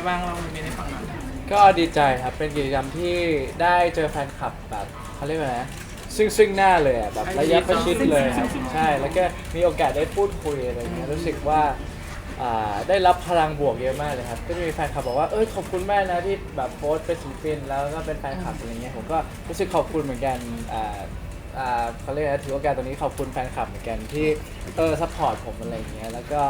บเป็นไงบ้างเรามีในฝั่งนั้นก็ดีใจครับ เป็นกิจกรรมที่ได้เจอแฟนคลับแบบเขาเรียกว่าไงนะซึ่งซึ่งหน้าเลยอะแบบระยะประชิดเลยครับใช่ แล้วก็มีโอกาสได้พูดคุยอะไรเงี้ยรู้สึกว่าอ่าได้รับพลังบวกเยอะมากเลยครับ ก็จะมีแฟนคลับบอกว่า เอ้ยขอบคุณมากนะที่แบบโพสต์เป็นศิลปินแล้วก็เป็นแฟนคลับอะไรเงี้ย ผมก็รู้สึกขอบคุณเหมือนกันอ่าอ่าเขาเรียกอะไรถือโอกาสตรงนี้ขอบคุณแฟนคลับเหมือนกันที่เออซัพพอร์ตผมอะไรอย่างเงี้ย แล้วก็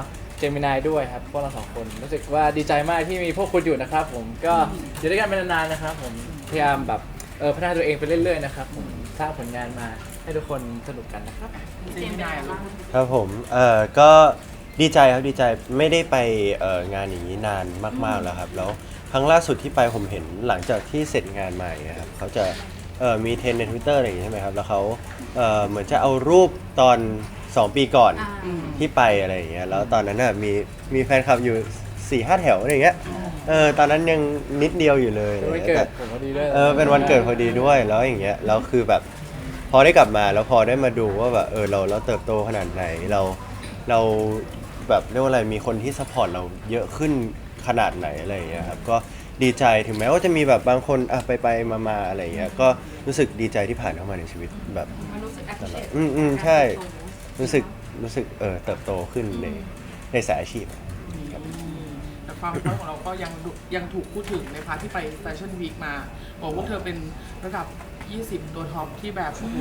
เจมินายด้วยครับพวกเราสองคนรู้สึกว่าดีใจมากที่มีพวกคุณอยู่นะครับ ผมก็อยู่ด้วยกันเป็นนานๆนะครับ ผมพยายามแบบเออพัฒนาตัวเองไปเรื่อยๆนะครับผมสร้างผลงานมาให้ทุกคนสนุกกันนะครับ เจริงๆได้ลูกครับผม เอ่อ ก็ดีใจครับดีใจไม่ได้ไปเอ่องานอย่างนี้นานมากๆแล้วครับ แล้วครั้งล่าสุดที่ไปผมเห็นหลังจากที่เสร็จงานมาอย่างเงี้ยครับเขาจะเอ่อมีเทรนด์ใน Twitter อะไรอย่างงี้ใช่ไหมครับ แล้วเขาเอ่อเหมือนจะเอารูปตอน 2ปีก่อนที่ไปอะไรอย่างเงี้ยแล้วตอนนั้นน่ะมีมีแฟนคลับอยู่4ี่ห้าแถวอะไรอย่างเงี้ยเออตอนนั้นยังนิดเดียวอยู่เลยอะไรวันอย่างเกิเงี้ดยผมพอดีด้วยเออเป็นวันเกิดพอดีด้วยแล้วอย่างเงี้ยแล้วคือแบบ พอได้กลับมาแล้วพอได้มาดูว่าแบบเออเราเราเติบโตขนาดไหนเราเราแบบเรียกว่าอะไรมีคนที่ซัพพอร์ตเราเยอะขึ้นขนาดไหนอะไรอย่างเงี้ยครับก็ดีใจถึงแม้ว่าจะมีแบบบางคนอะไปไปมามาอะไรอย่างเงี้ยก็รู้สึกดีใจที่ผ่านเข้ามาในชีวิตแบบ มันรู้สึก appreciate อืมอืมใช่ รู้สึกรู้สึกเออเติบโตขึ้นในในสายอาชีพ แต่ความพร้อมของเราก็ยังดูยังถูกพูดถึงในพาร์ทที่ไปแฟชั่นวีคมาบอกว่าเธอเป็นระดับ 20 ตัวท็อปที่แบบโอ้โห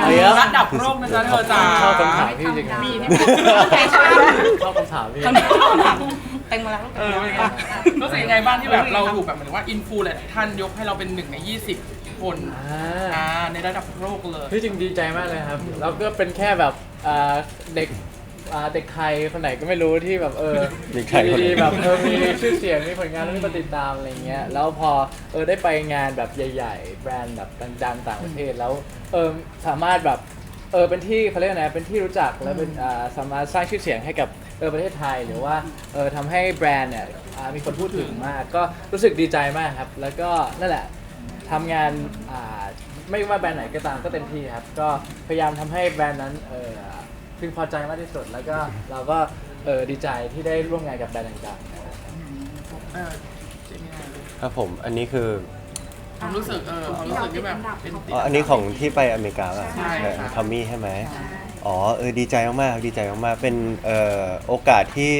เอาเยอะ ระดับโลกนะจ๊ะเธอจ๋าชอบคำถามพี่จริงๆมีที่ชอบคำถามพี่เต็มมาแล้วเออเป็นไงรู้สึกยังไงบ้างที่แบบเราถูกแบบเหมือนว่าอินฟูหลายๆท่านยกให้เราเป็นหนึ่งใน 20 คนอ่า อ่าในระดับโลกเลย ที่จริงดีใจมากเลยครับ แล้วก็เป็นแค่แบบอ่าเด็กอ่าเด็กไทยคนไหนก็ไม่รู้ที่แบบเออเด็กไทยคนไหน ดีๆแบบเออมีชื่อเสียงมีผลงานแล้วมีคนติดตามอะไรเงี้ย แล้วพอเออได้ไปงานแบบใหญ่ ๆ แบรนด์แบบดังๆต่างประเทศแล้วเออสามารถแบบเออเป็นที่เขาเรียกอะไรนะเป็นที่รู้จักแล้วเป็นอ่าสามารถสร้างชื่อเสียงให้กับเออประเทศไทยหรือว่าเออทำให้แบรนด์เนี่ยอ่ามีคนพูดถึงมาก ก็รู้สึกดีใจมากครับ แล้วก็นั่นแหละ ทำงานอ่าไม่ว่าแบรนด์ไหนก็ตามก็เต็มที่ครับ ก็พยายามทำให้แบรนด์นั้นเออพึงพอใจมากที่สุด แล้วก็เราก็เออดีใจที่ได้ร่วมงานกับแบรนด์ต่างๆนะครับเออเจมินาครับผมอันนี้คือความรู้สึกเออความรู้สึกที่แบบเป็นติด อ๋ออันนี้ของที่ไปอเมริกาป่ะใช่ค่ะ ทอมมี่ใช่ไหม อ๋อเออดีใจมากๆดีใจมากๆเป็นเอ่อโอกาสที่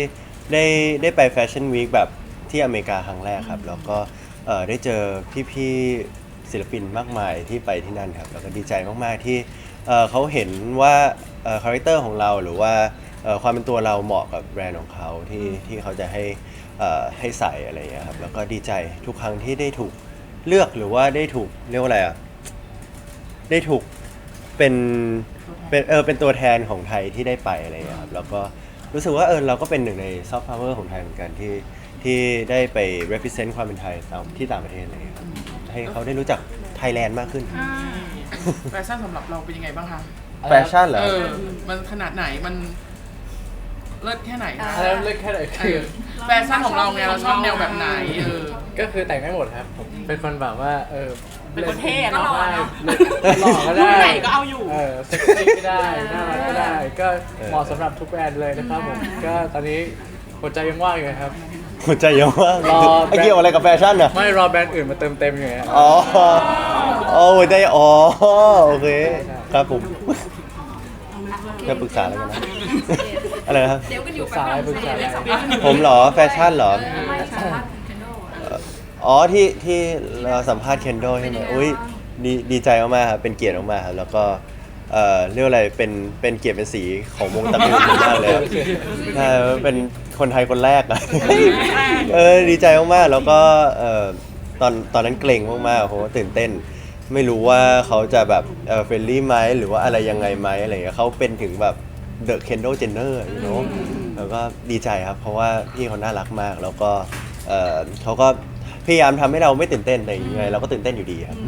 ได้ได้ไปแฟชั่นวีคแบบที่อเมริกาครั้งแรกครับ แล้วก็เอ่อได้เจอพี่ๆ ศิลปินมากมายที่ไปที่นั่นครับแล้วก็ดีใจมากๆที่เอ่อเขาเห็นว่าเอ่อคาแรคเตอร์ของเราหรือว่าเอ่อความเป็นตัวเราเหมาะกับแบรนด์ของเขาที่ที่เขาจะให้เอ่อให้ใส่อะไรอย่างเงี้ยครับแล้วก็ดีใจทุกครั้งที่ได้ถูกเลือกหรือว่าได้ถูกเรียกว่าอะไรอะได้ถูกเป็นเป็นเออเป็นตัวแทนของไทยที่ได้ไปอะไรอย่างเงี้ยครับแล้วก็รู้สึกว่าเออเราก็เป็นหนึ่งในซอฟต์พาวเวอร์ของไทยเหมือนกันที่ที่ได้ไป represent ความเป็นไทยตามที่ต่างประเทศอะไรอย่างเงี้ยครับ ให้เขาได้รู้จักไทยแลนด์มากขึ้นแฟชั่นสำหรับเราเป็นยังไงบ้างคะแฟชั่นเหรอ เออ มันขนาดไหนมันเลิศแค่ไหนคะอันนั้นเลือกแค่ไหนเอคืออแฟชั่นของเราไงเราชอบแนวแบบไหนเออ ก็คือแต่งได้หมดครับผมเป็นคนแบบว่าเออเป็นคนเท่อะเนาะได้หล่อก็ได้รุ่นไหนก็เอาอยู่ เออเซ็กซี่ก็ได้น่ารักก็ได้ ก็เหมาะสำหรับทุกแบรนด์เลยนะครับผมก็ตอนนี้หัวใจยังว่างอยู่ครับ หัวใจเยอะมากรอ ไอ้เกี่ยวอะไรกับแฟชั่นอะไม่รอแบรนด์อื่นมาเติมเต็มอยู่ครับอ๋ออ๋อหัวใจอ๋อโอเคครับผมจะปรึกษาอะไรกันนะอะไรนะครับ เดี๋ยวกันอปยู่รึกษาอะไรปรึกษาอะไรผมเหรอแฟชั่นเหรอ ไม่สามารถเคนโดอ๋อที่ที่เราสัมภาษณ์เคนโดใช่ไหมอุ้ยดีดีใจมากๆครับเป็นเกียรติมากๆครับแล้วก็ เอ่อเรียกว่าอะไรเป็นเป็นเกียรติเป็นสีของวงตระกูลมากเลยครับใช่เป็นคนไทยคนแรกอะ เออดีใจมากๆแล้วก็เอ่อตอนตอนนั้นเกรงมากๆเพราะว่าตื่นเต้น ไม่รู้ว่าเขาจะแบบเออเฟรนลี่ไหมหรือว่าอะไรยังไงไหมอะไรอย่างเงี้ยเขาเป็นถึงแบบเดอะเคนโดเจนเนอร์ you know แล้วก็ดีใจครับ เพราะว่าพี่เขาน่ารักมาก แล้วก็เออเขาก็พยายามทำให้เราไม่ตื่นเต้นแต่ยังไงเราก็ตื่นเต้นอยู่ดีครับ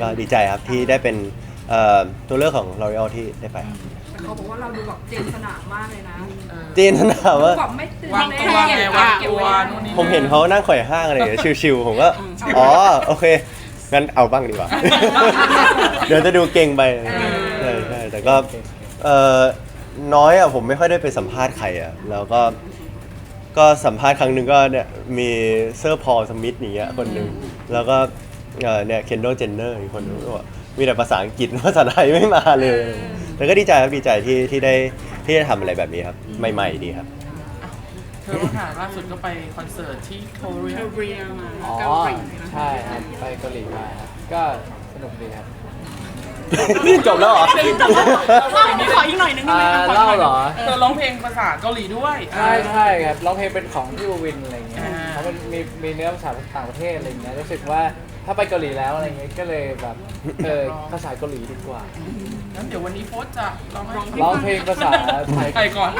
ก็ดีใจครับที่ได้เป็นเอ่อ ตัวเลือกของ L'Oreal ที่ได้ไปครับแต่เขาบอกว่าเราดูแบบเจนสนามมากเลยนะจีนถามว่า แบบไม่ตื่นวางตัวไงวางตัวนู่นนี่ ผมเห็นเขานั่งข่อยห้างอะไรอย่างเงี้ยชิวๆผมก็ อ๋อ โอเค งั้นเอาบ้างดีกว่า เดี๋ยวจะดูเก่งไปใช่ใช่แต่ก็เอ่อน้อยอะผมไม่ค่อยได้ไปสัมภาษณ์ใครอะแล้วก็ ก็สัมภาษณ์ครั้งหนึ่งก็เนี่ยมีเซอร์พอลสมิธอย่างเงี้ยคนหนึ่งแล้วก็เอ่อเนี่ยเคนโดเจนเนอร์อีกคนหนึงก็บอก มีแต่ภาษาอังกฤษภาษาไทยไม่มาเลยแต่ก็ดีใจครับดีใจที่ที่ได้ที่ได้ทำอะไรแบบนี้ครับ ใหม่ ๆ ดีครับ เธอว่าค่ะล่าสุดก็ไปคอนเสิร์ตที่โคเรียเรียมาอ๋อใช่ครับไปเกาหลีมาครับก็สนุกดีครับนี่จบแล้วเหรอขออีกหน่อยนึงได้อ่าไหมคะเล่าเหรอ เธอร้องเพลงภาษาเกาหลีด้วยใช่ใช่ครับร้องเพลงเป็นของพี่วินอะไรเงี้ยอ่า เขาเป็นมีมีเนื้อภาษาต่างประเทศอะไรเงี้ยรู้สึกว่า ถ้าไปเกาหลีแล้วอะไรเงี้ยก็เลยแบบเออภาษาเกาหลีดีกว่างั้นเดี๋ยววันนี้โพสต์จะร้องให้ร้องเพลงภาษาไทยใครก่อน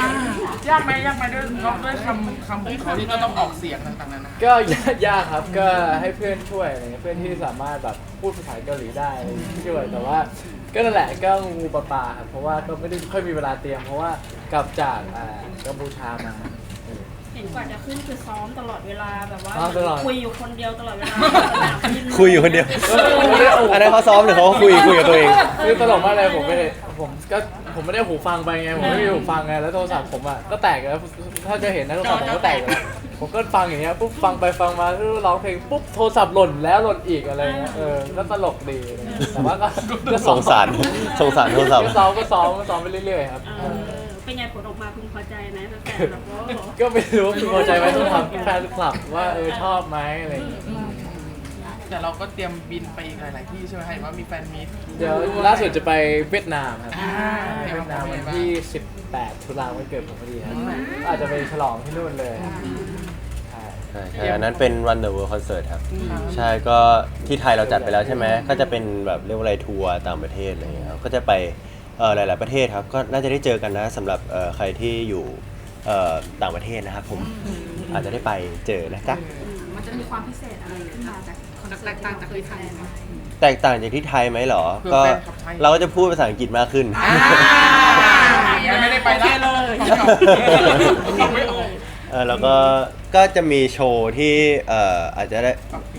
ยากไหมยากไหมด้วยเพราะด้วยคำคำของเขาที่ก็ต้องออกเสียงต่างๆนานาก็ยากยากครับก็ให้เพื่อนช่วยอะไรเงี้ยเพื่อนที่สามารถแบบพูดภาษาเกาหลีได้อะไรเงี้ยช่วยแต่ว่า ก็นั่นแหละก็งูปลาปลาครับเพราะว่าก็ไม่ได้ค่อยมีเวลาเตรียม เพราะว่ากลับจากอ่ากัมพูชามาเห็นกว่าจะขึ้นคือซ้อมตลอดเวลาแบบว่า ซ้อมตลอด คุยอยู่คนเดียวตลอดเวลาสนามบินคุยอยู่คนเดียวอันนั้นเขาซ้อมหรือเขาคุยคุยกับตัวเอง คือตลกมากเลยผมไม่ได้ผมก็ผมไม่ได้หูฟังไปไงผมไม่มีหูฟังไงแล้วโทรศัพท์ผมอะก็แตกแล้วถ้าจะเห็นนะโทรศัพท์ผมก็แตกแล้วผมก็ฟังอย่างเงี้ยปุ๊บฟังไปฟังมาร้องเพลงปุ๊บโทรศัพท์หล่นแล้วหล่นอีกอะไรเงี้ยเออก็ตลกดีอะไรเงี้ยแต่ว่าก็ก็สงสาร สงสารโทรศัพท์ ก็ซ้อมก็ซ้อมก็ซ้อมไปเรื่อยๆครับ เออ เป็นไงผลออกมาพึงพอใจไหมแฟนๆแบบว่าก็ไม่รู้ว่าพึงพอใจไหมต้องถามแฟนคลับว่าเออชอบไหมอะไรอย่างเงี้ยแต่เราก็เตรียมบินไปอีกหลาย ๆ ที่ใช่ไหมเห็นว่ามีแฟนมีตเดี๋ยวล่าสุดจะไปเวียดนามครับอ่าเวียดนามวันที่ 18 ตุลาวันเกิดผมพอดีครับอาจจะไปฉลองที่นู่นเลยครับใช่ใช่ใช่อันนั้นเป็น Run the World Concert ครับ ใช่ก็ที่ไทยเราจัดไปแล้วใช่ไหมก็จะเป็นแบบเรียกว่าอะไรทัวร์ต่างประเทศอะไรอย่างเงี้ยครับก็จะไปเอ่อ หลาย ๆ ประเทศครับ ก็น่าจะได้เจอกันนะสำหรับเอ่อใครที่อยู่เอ่อต่างประเทศนะครับผมอาจจะได้ไปเจอนะจ๊ะมันจะมีความพิเศษอะไรขึ้นมาจากคอนเสิร์ตแตกต่างจากที่ไทยไหมแตกต่างจากที่ไทยไหมเหรอเพื่อก็แฟนคลับไทยเราก็จะพูดภาษาอังกฤษมากขึ้นอ่าไม่ได้ไปละเลยเอาไม่ออกเออแล้วก็ก็จะมีโชว์ที่เอ่ออาจจะได้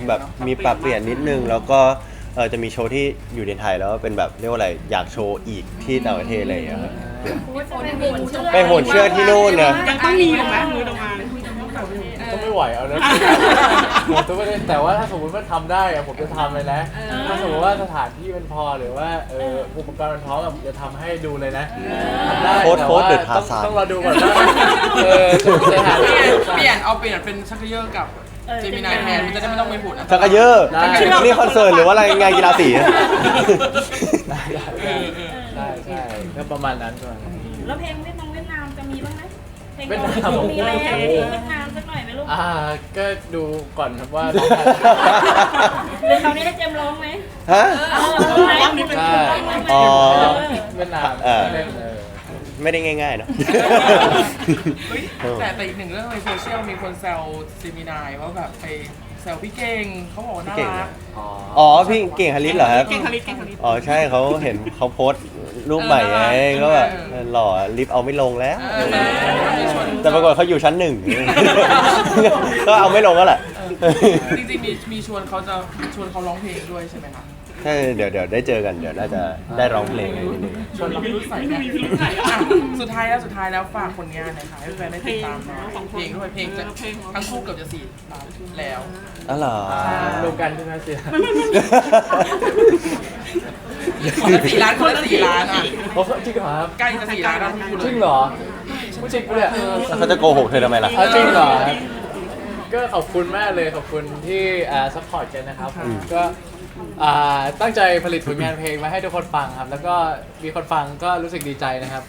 แบบมีปรับเปลี่ยนนิดนึงแล้วก็ เออจะมีโชว์ที่อยู่ในไทยแล้วเป็นแบบเรียกว่าอะไรอยากโชว์อีกที่ต่างประเทศอะไรอย่างเงี้ยครับไปโหนเชือกที่นู่นนะยังต้องมีอยู่ไหมมือตรงมาก็ไม่ไหวเอานะผมจะไม่ได้แต่ว่าถ้าสมมติว่าทำได้อะผมจะทำเลยนะถ้าสมมติว่าสถานที่มันพอหรือว่าเอออุปกรณ์มันพร้อมอะผมจะทำให้ดูเลยนะทำได้โค้ดแต่โค้ดว่าเดอะต้อง Tarzan ต้องรอดูก่อนว่าเออสถานเปที่ลี่ยนเปลี่ยนเอาเปลี่ยนเป็นชักเกยอร์กับ เจมินายแทนมันจะได้ไม่ต้องไปพูดชักกะเยอะนี่คอนเสิร์ตหรือว่าอะไรงานกีฬาสี ได้ได้ได้ใช่ก็ประมาณนั้นก่อนแล้วเพลงเวียดนามเวียดนามจะมีบ้างไหมเพลงเวียดเกานามหลีมีแล้วเพลงเวียดนามสักหน่อยไหมลูกอ่าก็ดูก่อนครับว่าหรือคราวนี้ได้เจมส์ร้องไหมฮะ เออร้องไหมใช่อ๋อ เวียดนามเออ เล่นเออ ไม่ได้ง่ายๆเนอะเฮ้ยแต่แต่อีกหนึ่งเรื่องในโซเชียลมีคนแซวเจมินายว่าแบบไปแซวพี่เก่งเขาบอกว่าน่าพี่เก่งรักอ๋ออ๋อพี่เก่งฮาริสเหรอครับ เก่งคลิตเก่งคลิตอ๋อใช่เขาเห็นเขาโพสต์รูปใหม่ไงก็แบบหล่อลิฟต์เอาไม่ลงแล้ว เออมีชวนแต่ปรากฏเขาอยู่ชั้นหนึ่ง ก็เอาไม่ลงก็แหละ จริงๆมีมีชวนเขาจะชวนเขาร้องเพลงด้วยใช่ไหมคะ ใช่เดี๋ยวเดี๋ยวได้เจอกันเดี๋ยวน่าจะได้ร้องเพลงกันนิดนึง ชวนเราพิรุษใส่นะอะสุดท้ายแล้วสุดท้ายแล้วฝากผลงานหน่อยค่ะให้แฟนได้ติดตามหน่อยเพลงด้วยเพลงจะทั้งคู่เกือบจะสี่ล้านแล้ว อ๋อเหรอรวมกันใช่ไหมเสียคนละสี่ล้านคนละสี่ล้านอะโอ้จริงเหรอครับใกล้จะสี่ล้านแล้วทั้งคู่เลจริยงเหรอไม่จริงปะเนี่ยแล้วเขาจะโกหกเธอทำไมล่ะ เอาจริงเหรอครับก็ขอบคุณมากเลยขอบคุณที่อ่าซัพพอร์ตกันนะครับผมก็ อ่าตั้งใจผลิตผลงานเพลงมาให้ทุกคนฟังครับ แล้วก็มีคนฟังก็รู้สึกดีใจนะครับ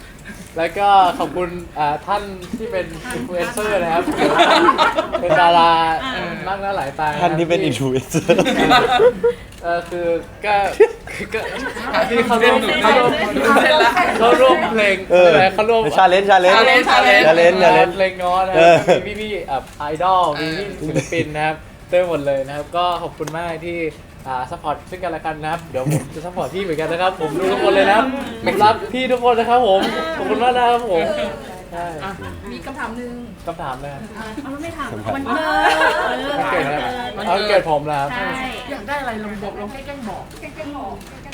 แล้วก็ขอบคุณอ่าท่านที่เป็นอินฟลูเอนเซอร์นะครับ เป็นดารามากหน้าหลายตาท่านที่เป็นอินฟลูเอนเซอร์ เออคือก็คือก็ที่เขาร่วมเขาร่วมเสร็จแล้ว เขาร่วมเพลงเอออะไรเขาร่วมชาเลนจ์ชาเลนจ์ challenge challenge ชาเลนจ์ชาเลนจ์เพลงง้อนะเออมีพี่ๆแบบไอดอลมีพี่ศิลปินนะครับเต็มหมดเลยนะครับ ก็ขอบคุณมากที่ อ่าซัพพอร์ตซึ่งกันและกันนะครับ เดี๋ยวผมจะซัพพอร์ตพี่เหมือนกันนะครับ ผมดูทุกคนเลยนะครับผมรักพี่ทุกคนนะครับ ผมขอบคุณมากนะครับผมใช่มีคำถามหนึ่งคำถามนะครับเอาไม่ถามสำคัญวันเกิดเออวันเกิดนะครับวันเอาเกิดผมนะครับใช่อยากได้อะไรลองบอกลองแกล้งๆบอก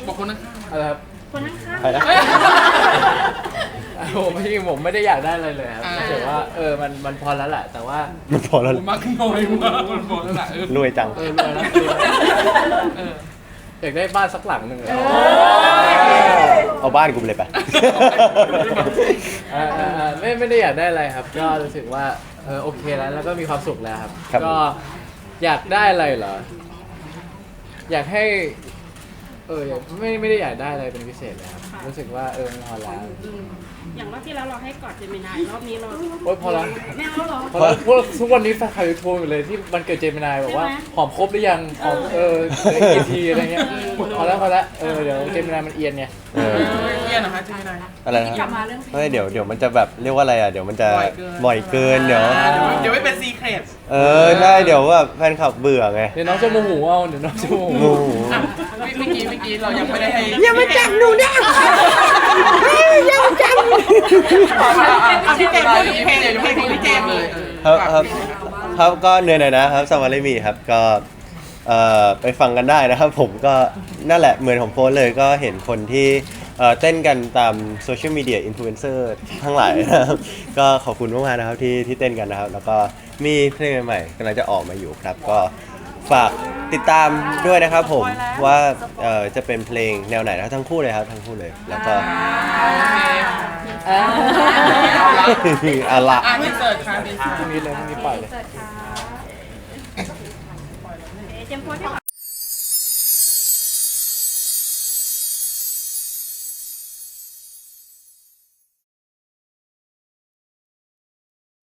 บอกคนข้างอะไรครับ คนข้างใครนะ ผมจริงๆผมไม่ได้อยากได้อะไรเลยครับอ่ารู้สึกว่าเออมันมันพอแล้วแหละแต่ว่ามันพอแล้วมากน้อยมากมันบอกแล้วแหละเออรวยจัง เออรวยแล้วรวยเออ อยากได้บ้านสักหลังหนึ่งเลยเอาบ้านกูไปเลยไป เออเออเออไม่ไม่ได้อยากได้อะไรครับ ก็รู้สึกว่าเออโอเคแล้วแล้วก็มีความสุขแล้วครับ ครับ ก็อยากได้อะไรเหรอ อยากให้ เอออยากไม่ไม่ได้อยากได้อะไรเป็นพิเศษเลยครับรู้สึกว่าเออมันพอแล้วๆอย่างรอบที่แล้วเราให้กอดเจมินายรอบนี้เราโอ๊ยพอแล้วไม่เอาแล้วเหรอ พอแล้วพวกทุกวันนี้แฟนคลับยูทูบอยู่เลยที่มันเกิดเจมินายบอกว่าใช่ไหมหอมครบหรือยังหอมเออกี่ทีอะไรเงี้ยพอแล้วพอแล้วเออเดี๋ยวเจมินายมันเอียนไงเออเยี่ยนนะคะเจมินายอะไรนะกลับมาเรื่องเฮ้ยเดี๋ยวเดี๋ยวมันจะแบบเรียกว่าอะไรอะเดี๋ยวมันจะบ่อยเกิน บ่อยเกินเดี๋ยวอ่าเดี๋ยวเดี๋ยวไม่เป็นซีเครต เออใช่เดี๋ยวแบบแฟนคลับเบื่อไงเดี๋ยวน้องจะโมโหเอาเดี๋ยวน้องจะโมโห โอ้โหอะ เมื่อกี้เมื่อกี้เรายังไม่ได้ให้อย่ามาจับหนูนะอย่ามาจับอะพี่เจมส์พูดถึงเพลงเดี๋ยวจะให้พี่เจมส์เลยเออครับครับครับก็เหนื่อยหน่อยนะครับสวัสดีมีครับก็เอ่อไปฟังกันได้นะครับ ผมก็นั่นแหละเหมือนของโฟนเลยก็เห็นคนที่เอ่อเต้นกันตามโซเชียลมีเดียอินฟลูเอนเซอร์ทั้งหลายนะครับก็ขอบคุณมากๆนะครับที่ที่เต้นกันนะครับ แล้วก็มีเพลงใหม่ๆกำลังจะออกมาอยู่ครับก็ ฝากติดตามด้วยนะครับผมว่าเอ่อจะเป็นเพลงแนวไหนนะครับทั้งคู่เลยครับทั้งคู่เลย แล้วก็เอาละ อะดีเสิร์ตค่ะดีเสิร์ตพรุ่งนี้เลยพรุ่งนี้ปล่อยเลย